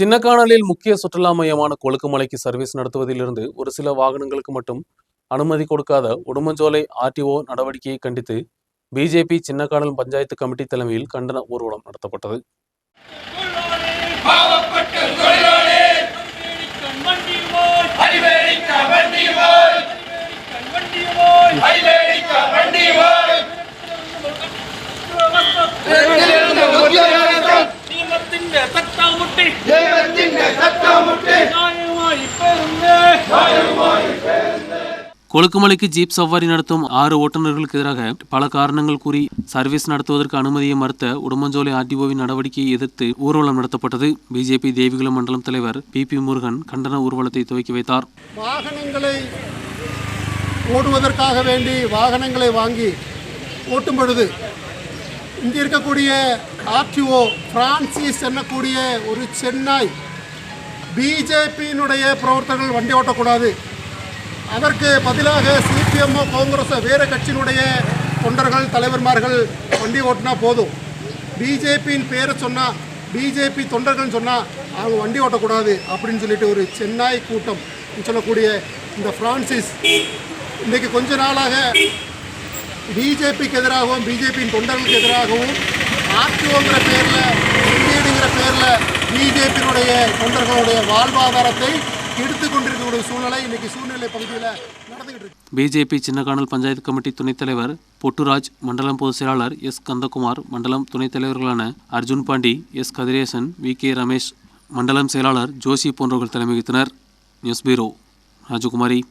சின்னக்கானலில் முக்கிய சுற்றுலா மையமான கொழுக்குமலைக்கு சர்வீஸ் நடத்துவதிலிருந்து ஒரு சில வாகனங்களுக்கு மட்டும் அனுமதி கொடுக்காத உடுமஞ்சோலை ஆர்டிஓ நடவடிக்கையை கண்டித்து பிஜேபி சின்னக்கானல் பஞ்சாயத்து கமிட்டி தலைமையில் கண்டன ஊர்வலம் நடத்தப்பட்டது. கொழுக்குமலைக்கு ஜீப் சவாரி நடத்தும் ஆறு ஓட்டுநர்களுக்கு எதிராக பல காரணங்கள் கூறி சர்வீஸ் நடத்துவதற்கு அனுமதியை மறுத்த உடுமஞ்சோலை ஆர்டிஓவின் நடவடிக்கையை எதிர்த்து ஊர்வலம் நடத்தப்பட்டது. பிஜேபி தேவிகுளம் மண்டலம் தலைவர் பி பி முருகன் கண்டன ஊர்வலத்தை துவக்கி வைத்தார். வாகனங்களை ஓடுவதற்காக வேண்டி வாகனங்களை வாங்கி ஓட்டும் பொழுது இங்கே இருக்கக்கூடிய ஆர்டிஓ பிரான்சிஸ் என்னக்கூடிய ஒரு சென்னாய் பிஜேபியினுடைய பிரவர்த்தகர்கள் வண்டி ஓட்டக்கூடாது. அதற்கு பதிலாக சிபிஎம்மோ காங்கிரஸோ வேறு கட்சியினுடைய தொண்டர்கள் தலைவர்மார்கள் வண்டி ஓட்டினா போதும். பிஜேபியின் பேரை சொன்னால் பிஜேபி தொண்டர்கள்னு சொன்னால் அவங்க வண்டி ஓட்டக்கூடாது அப்படின்னு சொல்லிட்டு ஒரு சென்னாய் கூட்டம் சொல்லக்கூடிய இந்த பிரான்சிஸ் இன்றைக்கு கொஞ்ச நாளாக பிஜேபிக்கு எதிராகவும் பிஜேபியின் தொண்டர்களுக்கு எதிராகவும் ஆர்டிஓங்கிற பேரில் இந்தியடுங்கிற பேரில் பிஜேபியினுடைய தொண்டர்களுடைய வாழ்வாதாரத்தை எடுத்து கொண்டிருக்கக்கூடிய சூழ்நிலை இன்னைக்கு சூழ்நிலை பகுதியில் நடந்துகிட்டு இருக்கு. பிஜேபி சின்னக்கானல் பஞ்சாயத்து கமிட்டி துணைத் தலைவர் பொட்டுராஜ் மண்டலம் பொதுச் செயலாளர் எஸ். கந்தகுமார் மண்டலம் துணைத் தலைவர்களான Arjun Pandi S. Kathiresan V. K. Ramesh மண்டலம் செயலாளர் ஜோஷி போன்றவர்கள் தலைமை வகித்தனர் நியூஸ் பீரோ ராஜகுமாரி.